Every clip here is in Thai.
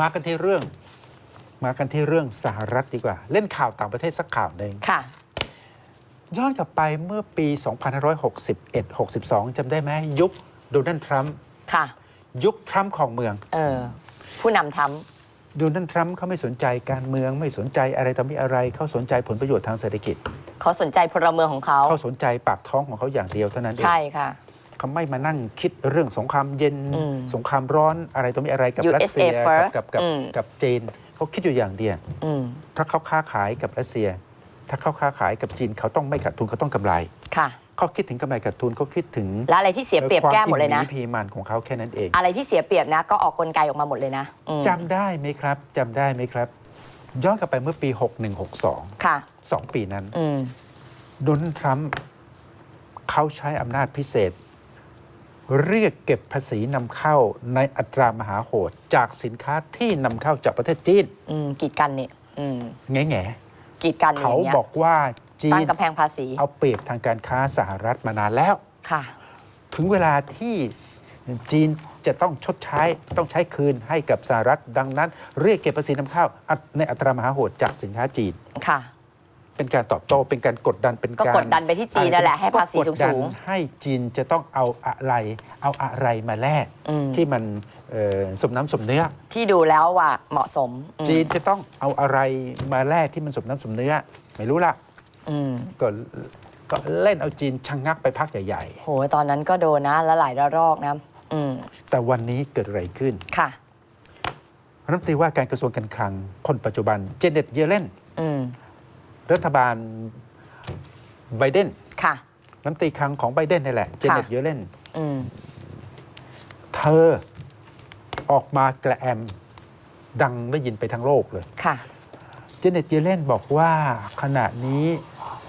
มากันที่เรื่อง มากันที่เรื่องสหรัฐดีกว่า เล่นข่าวต่างประเทศสักข่าวหนึ่งค่ะ ย้อนกลับไปเมื่อปี 2561-62จำได้ไหมยุคโดนัลด์ทรัมป์ค่ะ ยุคทรัมป์ของเมือง เออ ผู้นำทโดนัลด์ทรัมป์เขาไม่สนใจการเมืองไม่สนใจอะไรต่อมีอะไรเขาสนใจผลประโยชน์ทางเศรษฐกิจำเขาสนใจพลเมืองของเขาเขาสนใจปากท้องของเขาอย่างเดียวเท่านั้นเอง ใช่ค่ะ เขาไม่มานั่งคิดเรื่องสงครามเย็นอืมสงครามร้อนอะไรต่อมีอะไรกับ USA รัสเซียกับ first กับกับอืมกับจีนเขาคิดอยู่อย่างเดียวอืมถ้าเขาค้าขายกับรัสเซีย ถ้าเขาค้าขายกับจีนเขาต้องไม่ขาดทุนเขาต้องกำไรค่ะเขาคิดถึงกำไรขาดทุนเขาคิดถึงแล้วอะไรที่เสียเปรียบแก้หมดเลยนะความอิ่มหมีพีมันของเขาแค่นั้นเอง อะไรที่เสียเปรียบนะ ก็ออกกลไกออกมาหมดเลยนะอืมจำได้ไหมครับจำได้ไหมครับ ย้อนกลับไปเมื่อปี 6162 ค่ะสองปีนั้นอืมโดนัลด์ทรัมป์เขาใช้อำนาจพิเศษ เรียกเก็บภาษีนำเข้าในอัตรามหาโหด จากสินค้าที่นำเข้าจากประเทศจีนอืมกีดกันเนี่ยอืมแง่แง่กีดกันๆอย่าเขางเงี้ยบอกว่าจีตั้งนกำแพงภาษี เอาเปรียบทางการค้าสหรัฐมานานแล้วค่ะ ถึงเวลาที่จีนจะต้องชดใช้ต้องใช้คืนให้กับสหรัฐ ดังนั้น เรียกเก็บภาษีนำเข้าอัตในอัตรามหาโหดจากสินค้าจีนค่ะ เป็นการตอบโต้เป็นการกดดันเป็นก็การกดดันไปที่จีนนั่นแหละให้ภาษีก็กดดันสูงให้จีนจะต้องเอาอะไร เอาอะไรมาแลกอืม ที่มันเอ่อสมน้ำสมเนื้อ ที่ดูแล้วว่าเหมาะสมอืมจีนจะต้องเอาอะไรมาแลกที่มันสมน้ำสมเนื้อ ไม่รู้ละอืม ก็ก็เล่นเอาจีนชะงงักไปพักใหญ่ โหตอนนั้นก็โดนนะแล้วหลายระลอกนะ อืม ๆ แต่วันนี้เกิดอะไรขึ้นค่ะ รัฐมนตรีว่าการกระทรวงการคลังคนปัจจุบันเจเน็ตเยเลนอืม รัฐบาลไบเดนค่ะรัฐมนตรีคลังของไบเดนนี่แหละ เจเน็ตเยเลนอืมเธอออกมากระแอม ดังได้ยินไปทั้งโลกเลย ค่ะ เจเน็ตเยเลนบอกว่าขณะนี้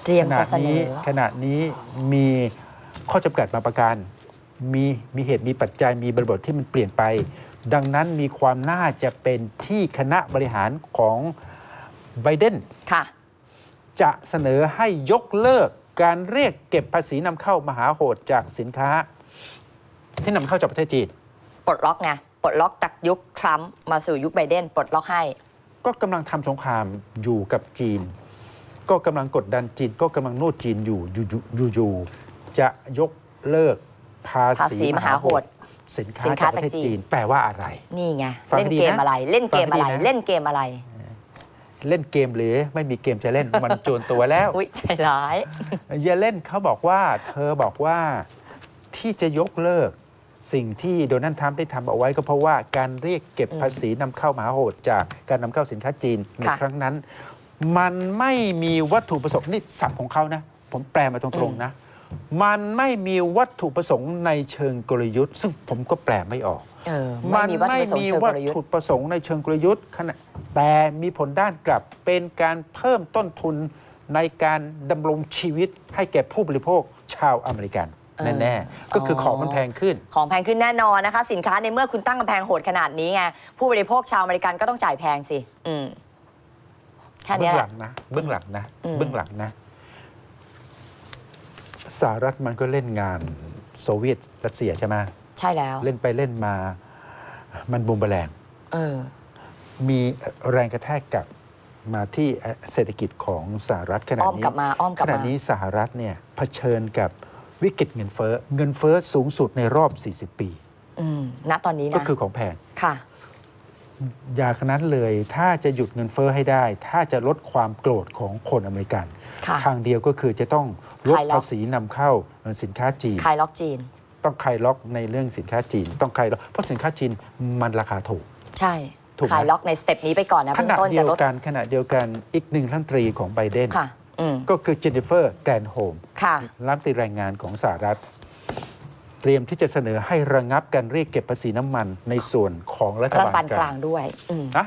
เตรียมขณะจะเสนนี้อขณะนี้มีข้อจำกัดมาประการ มีมีเหตุมีปัจจัยมีบริบทที่มันเปลี่ยนไป ดังนั้นมีความน่าจะเป็นที่คณะบริหารของไบเดน ค่ะ จะเสนอให้ยกเลิกการเรียกเก็บภาษีนำเข้ามหาโหดจากสินค้า ที่นำเข้าจากประเทศจีนปลดล็อกไงปลดล็อกจากยุคทรัมป์มาสู่ยุคไบเดนปลดล็อกให้ ก็กำลังทำสงครามอยู่กับจีน ก็กำลังกดดันจีน ก็กำลังโน้จีนอยู่อยู่อยู่อยู่จะยกเลิกภาภาษีษีมมหาหาโหโหดดสินค้าสินค้าจากประเทศจากจีนจีน แปลว่าอะไร นี่ไงฟังเล่นดีเกมนะอะไร เล่นเกมอะไรฟังดีนะเล่นเกมอะไร เล่นเกมหรือไม่มีเกมจะเล่น มันจวนตัวแล้วอุ้ยใจร้ายเยเลนเขาบอกว่าเธอบอกว่าที่จะยกเลิกสิ่งที่โดนัลด์ทรัมป์ได้ทำเอาไว้ก็เพราะว่าการเรียกเก็บภาษีนำเข้ามหาโหดจากการนำเข้าสินค้าจีนในค่ะครั้งนั้น มันไม่มีวัตถุประสงค์นี่ศัพท์ของเขานะ ผมแปลมาตรงๆนะ มันไม่มีวัตถุประสงค์ในเชิงกลยุทธ์ ซึ่งผมก็แปลไม่ออก เออไม่มีวัตถุประสงค์เชิงกวัตลยุทธ์ถุประสงค์ในเชิงกลยุทธ์ขณะแต่มีผลด้านกลับเป็นการเพิ่มต้นทุนในการดำรงชีวิตให้แก่ผู้บริโภคชาวอเมริกันแน่ๆก็คือของมันแพงขึ้น ของแพงขึ้นแน่นอนนะคะ สินค้าในเมื่อคุณตั้งกำแพงโหดขนาดนี้ไงผู้บริโภคชาวอเมริกันก็ต้องจ่ายแพงสิ อืมแค่เบื้เนี้อยงแหหลัละงนะเบื้องหลังนะอืมเบื้องหลังนะ สหรัฐมันก็เล่นงานโซเวียตรัสเซียใช่ไหมใช่แล้ว เล่นไปเล่นมา มันบูมแมลงเออ มีแรงกระแทกกลับมาที่เศรษฐกิจของสหรัฐขณะอ้อมนี้กลับมาอ้อมกขลับณะมา นี้สหรัฐเนี่ยเผชิญกับวิกฤตเงินเฟ้อเงินเฟ้อสูงสุดในรอบ 40 ปี อืม ณ ตอนนี้นะก็คือของแพง ค่ะ อย่าขนั้นเลยถ้าจะหยุดเงินเฟ้อให้ได้ ถ้าจะลดความโกรธของคนอเมริกัน ค่ะ ทางเดียวก็คือจะต้อง ลดคลายล็อกภาษีนำเข้าสินค้าจีนคลายล็อกจีน ต้องคลายล็อกในเรื่องสินค้าจีน ต้องคลายล็อกเพราะสินค้าจีนมันราคาถูก ใช่ถูกไหมคลายล็อกในสเต็ปนี้ไปก่อนนะขเบื้องณะต้นเดีจะยวลดกันขณะเดียวกันอีกหนึ่งรัฐมนตรีของไบเดนค่ะอืมก็คือเจนนิเฟอร์แกรนโฮมค่ะรัฐมนตรีแรงงานของสหรัฐ เตรียมที่จะเสนอให้ระงับการเรียกเก็บภาษีน้ำมันในส่วนของรัฐรัฐบาลบาลกกลาลางงด้วยอืมนะ